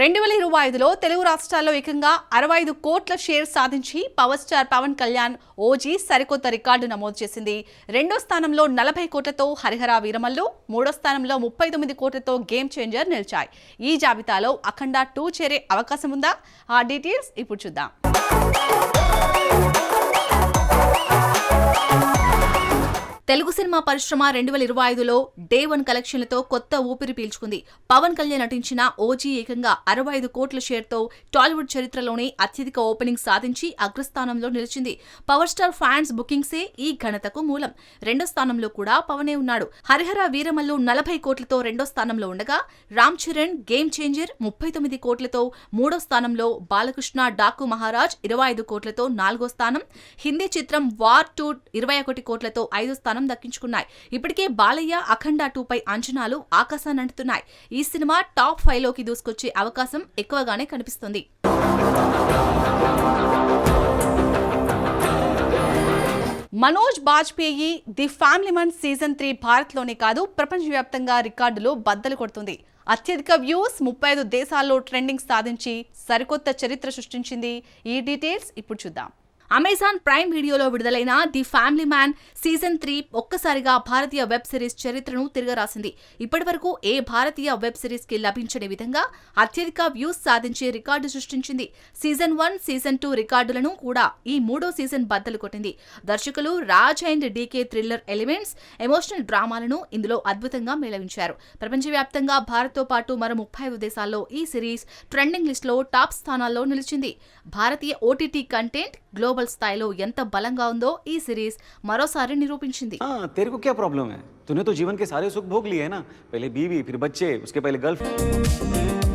రెండు వేల ఇరవై ఐదులో తెలుగు రాష్ట్రాల్లో ఏకంగా అరవై ఐదు కోట్ల షేర్ సాధించి power star Pawan Kalyan OG సరికొత్త రికార్డు నమోదు చేసింది. రెండో స్థానంలో నలభై కోట్లతో హరిహర వీరమల్లు మూడో స్థానంలో ముప్పై తొమ్మిది కోట్లతో గేమ్ చేంజర్ నిలిచాయి. ఈ జాబితాలో అఖండ టూ చేరే అవకాశం ఉందా? ఆ డీటెయిల్స్ ఇప్పుడు చూద్దాం. తెలుగు సినిమా పరిశ్రమ రెండు వేల ఇరవై ఐదులో డే వన్ కలెక్షన్లతో కొత్త ఊపిరి పీల్చుకుంది. పవన్ కళ్యాణ్ నటించిన ఓజీ ఏకంగా అరవై ఐదు కోట్ల షేర్తో టాలీవుడ్ చరిత్రలోనే అత్యధిక ఓపెనింగ్ సాధించి అగ్రస్థానంలో నిలిచింది. పవర్ స్టార్ ఫ్యాన్స్ బుకింగ్సే ఈ ఘనతకు మూలం. రెండో స్థానంలో కూడా పవనే ఉన్నాడు. హరిహర వీరమల్లు నలభై కోట్లతో రెండో స్థానంలో ఉండగా రామ్ చరణ్ గేమ్ చేంజర్ ముప్పై తొమ్మిది కోట్లతో మూడో స్థానంలో బాలకృష్ణ డాకు మహారాజ్ ఇరవై ఐదు కోట్లతో నాలుగో స్థానం. హిందీ చిత్రం వార్ టూ ఇరవై ఒకటి కోట్లతో ఐదో స్థానం దక్కించుకున్నాయి. ఇప్పటికే బాలయ్య అఖండ టూ పై అంచనాలు ఆకాశాన్ని ఈ సినిమా టాప్ ఫైవ్లోకి దూసుకొచ్చే అవకాశం ఎక్కువగానే కనిపిస్తుంది. Manoj Bajpayee the family man season three భారత్లోనే కాదు ప్రపంచవ్యాప్తంగా రికార్డులు బద్దలు కొడుతుంది. అత్యధిక వ్యూస్ ముప్పై ఐదు దేశాల్లో ట్రెండింగ్ సాధించి సరికొత్త చరిత్ర సృష్టించింది. ఈ డీటెయిల్స్ ఇప్పుడు చూద్దాం. అమెజాన్ ప్రైమ్ వీడియోలో విడుదలైన the family man season three ఒక్కసారిగా భారతీయ వెబ్ సిరీస్ చరిత్రను తిరగరాసింది. ఇప్పటివరకు ఏ భారతీయ వెబ్ సిరీస్కి లభించని విధంగా అత్యధిక వ్యూస్ సాధించే రికార్డు సృష్టించింది. సీజన్ వన్ సీజన్ టూ రికార్డులను కూడా ఈ మూడో సీజన్ బద్దలు కొట్టింది. దర్శకులు Raj and DK thriller elements emotional డ్రామాలను ఇందులో అద్భుతంగా మేళవించారు. ప్రపంచవ్యాప్తంగా భారత్తో పాటు మరో ముప్పై ఐదు దేశాల్లో ఈ సిరీస్ ట్రెండింగ్ లిస్ట్లో టాప్ స్థానాల్లో నిలిచింది. భారతీయ ఓటీటీ కంటెంట్ గ్లోబల్ స్థాయిలో ఎంత బలంగా ఉందో ఈ సిరీస్ మరోసారి నిరూపించింది हाँ तेरे को क्या प्रॉब्लम है तूने तो जीवन के सारे सुख भोग लिए हैं ना पहले बीवी फिर बच्चे उसके पहले गर्लफ्रेंड